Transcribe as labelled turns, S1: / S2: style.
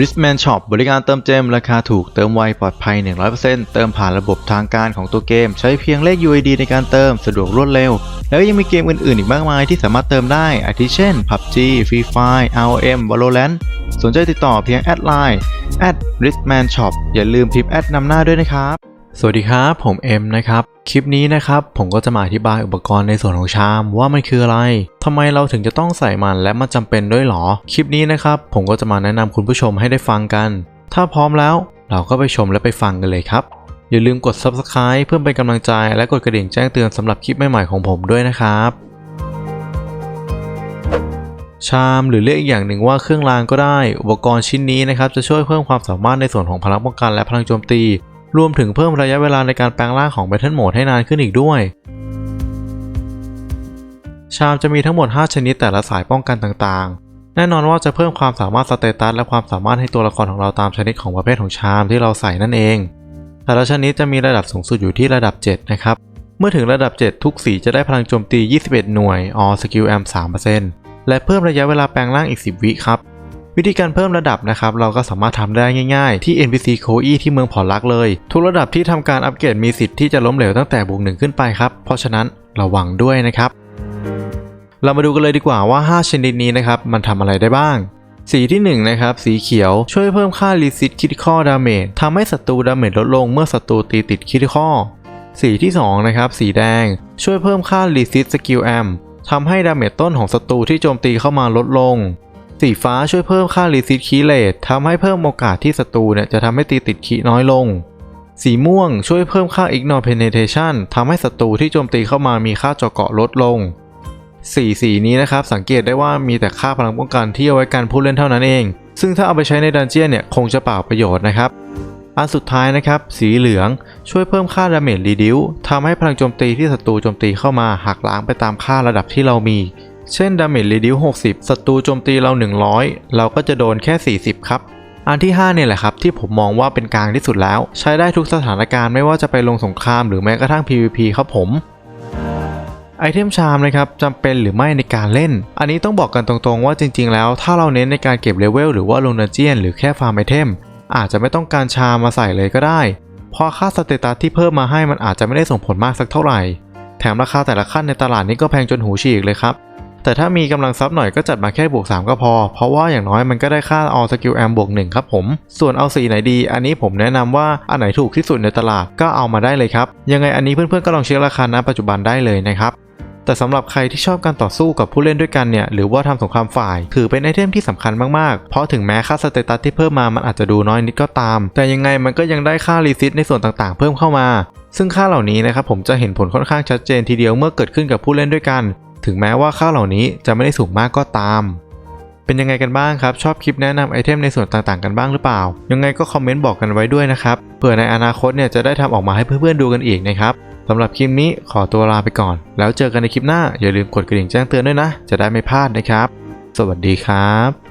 S1: Richman Shop บริการเติมเจมราคาถูกเติมไวปลอดภัย 100%เติมผ่านระบบทางการของตัวเกม ใช้เพียงเลข UID ในการเติมสะดวกรวดเร็ว แล้วยังมีเกมอื่นๆ อีกมากมายที่สามารถเติมได้ อาทิเช่น PUBG Free Fire ROM Valorant สนใจติดต่อเพียงแอดไลน์ Richman Shop อย่าลืมพิมพ์แอดนำหน้าด้วยนะครับ สวัสดีครับ ผมเอ็มนะครับ คลิปนี้นะครับผมก็จะมาอธิบายอุปกรณ์ในส่วนของชามว่ามันคืออะไรทำไมเราถึงจะต้องใส่มันและมันจำเป็นด้วยหรอ คลิปนี้นะครับผมก็จะมาแนะนำคุณผู้ชมให้ได้ฟังกัน ถ้าพร้อมแล้วเราก็ไปชมและไปฟังกันเลยครับ อย่าลืมกด Subscribe เพื่อเป็นกำลังใจและกดกระดิ่งแจ้งเตือนสำหรับคลิปใหม่ๆของผมด้วยนะครับชามหรือเรียกอีกอย่างหนึ่งว่าเครื่องรางก็ได้ อุปกรณ์ชิ้นนี้นะครับจะช่วยเพิ่มความสามารถในส่วนของพลังป้องกันและพลังโจมตี รวมถึงเพิ่มระยะเวลาในการแปลงร่างของ Battle Mode ให้นานขึ้นอีกด้วย ชามจะมีทั้งหมด 5 ชนิดแต่ละสายป้องกันต่างๆ แน่นอนว่าจะเพิ่มความสามารถสเตตัสและความสามารถให้ตัวละครของเราตามชนิดของประเภทของชามที่เราใส่นั่นเอง แต่ละชนิดจะมีระดับสูงสุดอยู่ที่ระดับ 7 นะครับ เมื่อถึงระดับ 7 ทุกสีจะได้พลังโจมตี 21 หน่วย All Skill Amp 3%และเพิ่มระยะเวลาแปลงร่างอีก 10 วิครับ วิธีการเพิ่มระดับนะครับ เราก็สามารถทำได้ง่ายๆ ที่ NPC โคอีที่เมืองผอลักเลย ทุกระดับที่ทำการอัปเกรดมีสิทธิ์ที่จะล้มเหลวตั้งแต่บวกหนึ่งขึ้นไปครับ เพราะฉะนั้นระวังด้วยนะครับ เรามาดูกันเลยดีกว่าว่า 5 ชนิดนี้นะครับมันทำอะไรได้บ้าง สีที่1นะครับสีเขียวช่วยเพิ่มค่า Resist Critical Damage ทำให้ศัตรูดาเมจลดลงเมื่อศัตรูตีติด Critical สีที่2นะครับสีแดง ช่วยเพิ่มค่า Resist Skill Amp ทำให้ดาเมจต้นของศัตรูที่โจมตีเข้ามาลดลง สีฟ้าช่วยเพิ่มค่า Resist Key Rate ทำให้เพิ่มโอกาสที่ศัตรูเนี่ยจะทำให้ตีติดคีน้อยลง สีม่วงช่วยเพิ่มค่า Ignore Penetration ทำให้ศัตรูที่โจมตีเข้ามามีค่าเจาะเกาะลดลง สีสีนี้นะครับสังเกตได้ว่ามีแต่ค่าพลังป้องกันที่เอาไว้กันผู้เล่นเท่านั้นเอง ซึ่งถ้าเอาไปใช้ในดันเจียนเนี่ยคงจะเปล่าประโยชน์นะครับอันสุดท้ายนะครับ สีเหลืองช่วยเพิ่มค่าดาเมจรีดิวทำให้พลังโจมตีที่ศัตรูโจมตีเข้ามาหักล้างไปตามค่าระดับที่เรามี เช่นดาเมจรีดิว60ศัตรูโจมตีเรา 100 เราก็จะโดนแค่ 40 ครับ อันที่ 5 เนี่ยแหละครับ ที่ผมมองว่าเป็นกลางที่สุดแล้ว ใช้ได้ทุกสถานการณ์ไม่ว่าจะไปลงสงครามหรือแม้กระทั่ง PVP ครับผมไอเทมชามนะครับจำเป็นหรือไม่ในการเล่น อันนี้ต้องบอกกันตรงๆว่าจริงๆ แล้ว ถ้าเราเน้นในการเก็บเลเวลหรือว่าลงดันเจียนหรือแค่ฟาร์มไอเทมอาจจะไม่ต้องการชามมาใส่เลยก็ได้เพราะค่าสเตตัสที่เพิ่มมาให้มันอาจจะไม่ได้ส่งผลมากสักเท่าไหร่ แถมราคาแต่ละขั้นในตลาดนี้ก็แพงจนหูฉีกเลยครับ แต่ถ้ามีกำลังซับหน่อยก็จัดมาแค่บวก 3 ก็พอ เพราะว่าอย่างน้อยมันก็ได้ค่า all skill am บวก 1 ครับผม ส่วนเอาสีไหนดี อันนี้ผมแนะนำว่าอันไหนถูกที่สุดในตลาดก็เอามาได้เลยครับ ยังไงอันนี้เพื่อนๆก็ลองเช็คราคาณปัจจุบันได้เลยนะครับแต่สำหรับใครที่ชอบการต่อสู้กับผู้เล่นด้วยกันเนี่ยหรือว่าทำสงครามฝ่าย ถือเป็นไอเทมที่สำคัญมากๆ เพราะถึงแม้ค่าสเตตัสที่เพิ่มมามันอาจจะดูน้อยนิดก็ตาม แต่ยังไงมันก็ยังได้ค่ารีซิตในส่วนต่างๆ เพิ่มเข้ามา ซึ่งค่าเหล่านี้นะครับผมจะเห็นผลค่อนข้างชัดเจนทีเดียวเมื่อเกิดขึ้นกับผู้เล่นด้วยกัน ถึงแม้ว่าค่าเหล่านี้จะไม่ได้สูงมากก็ตาม เป็นยังไงกันบ้างครับ ชอบคลิปแนะนำไอเทมในส่วนต่างๆกันบ้างหรือเปล่า ยังไงก็คอมเมนต์บอกกันไว้ด้วยนะครับ เผื่อในอนาคตเนี่ยจะได้ทำออกมาให้เพื่อนๆดูกันอีกนะครับสำหรับคลิปนี้ขอตัวลาไปก่อน แล้วเจอกันในคลิปหน้าอย่าลืมกดกระดิ่งแจ้งเตือนด้วยนะ จะได้ไม่พลาดนะครับ สวัสดีครับ